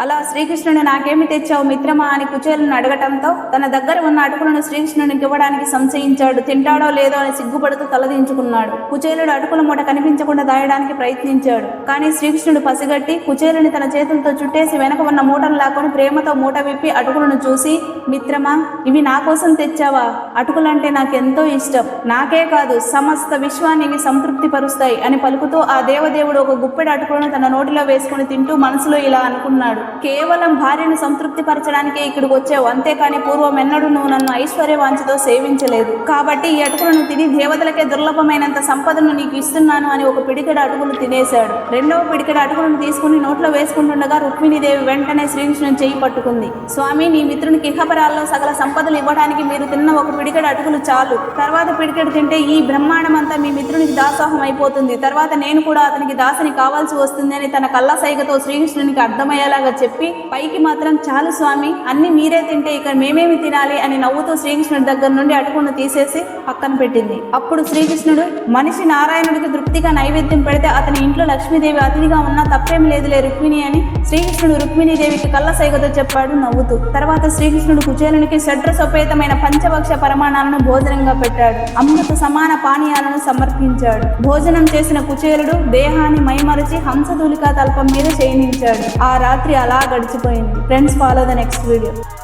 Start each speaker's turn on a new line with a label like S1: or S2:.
S1: అలా శ్రీకృష్ణుడు నాకేమి తెచ్చావు మిత్రమా అని కుచేలను అడగటంతో తన దగ్గర ఉన్న అటుకులను శ్రీకృష్ణునికి ఇవ్వడానికి సంశయించాడు. తింటాడో లేదో అని సిగ్గుపడుతూ తలదించుకున్నాడు కుచేలుడు అటుకుల మూట కనిపించకుండా దాయడానికి ప్రయత్నించాడు. కానీ శ్రీకృష్ణుడు పసిగట్టి కుచేలుని తన చేతులతో చుట్టేసి వెనక ఉన్న మూటను లాక్కొని ప్రేమతో మూట విప్పి అటుకులను చూసి మిత్రమా ఇవి నా కోసం తెచ్చావా? అటుకులంటే నాకెంతో ఇష్టం. నాకే కాదు సమస్త విశ్వాన్ని ఇవి సంతృప్తి పరుస్తాయి అని పలుకుతూ ఆ దేవదేవుడు ఒక గుప్పెడు అటుకులను తన నోటిలో వేసుకుని తింటూ మనసులో ఇలా అనుకున్నాడు. కేవలం భార్యను సంతృప్తి పరచడానికే ఇక్కడికి వచ్చావు. అంతేకాని పూర్వం ఎన్నడూ నువ్వు నన్ను ఐశ్వర్యవాంఛతో సేవించలేదు. కాబట్టి ఈ అటుకులను తిని దేవతలకే దుర్లభమైనంత సంపదను నీకు ఇస్తున్నాను అని ఒక పిడికెడ అటుకులు తినేశాడు. రెండవ పిడికెడ అటుకులను తీసుకుని నోట్లో వేసుకుంటుండగా రుక్మిణీదేవి వెంటనే శ్రీకృష్ణుని చేయి పట్టుకుంది. స్వామి నీ మిత్రునికి ఇహపరాల్లో సకల సంపదలు ఇవ్వడానికి మీరు తిన్న ఒక పిడికెడ అటుకులు చాలు. తర్వాత పిడికెడు తింటే ఈ బ్రహ్మాండం అంతా మీ మిత్రునికి దాసోహం అయిపోతుంది తర్వాత నేను కూడా అతనికి దాసని కావాల్సి వస్తుంది అని తన కళ్ళ సైగతో శ్రీకృష్ణునికి అర్థమయ్యేలాగా చెప్పి పైకి మాత్రం చాలు స్వామి అన్ని మీరే తింటే ఇక్కడ మేమేమి తినాలి అని నవ్వుతూ శ్రీకృష్ణుడి దగ్గర నుండి అటుకును తీసేసి పక్కన పెట్టింది. అప్పుడు శ్రీకృష్ణుడు మనిషి నారాయణుడికి తృప్తిగా నైవేద్యం పెడితే అతని ఇంట్లో లక్ష్మీదేవి అతిథిగా ఉన్నా తప్పేం లేదులే రుక్మిణి అని శ్రీకృష్ణుడు రుక్మిణీదేవికి కళ్ళ సైగతో చెప్పాడు నవ్వుతూ. తర్వాత శ్రీకృష్ణుడు కుచేలునికి షడ్ర సపేతమైన పంచభక్ష పరమాణాలను భోజనంగా పెట్టాడు. అమృత సమాన పానీయాలను సమర్పించాడు. భోజనం చేసిన కుచేలుడు దేహాన్ని మైమరచి హంసతూలికా తల్పం మీద చేయనించాడు ఆ రాత్రి అలా గడిచిపోయింది. Friends follow the next video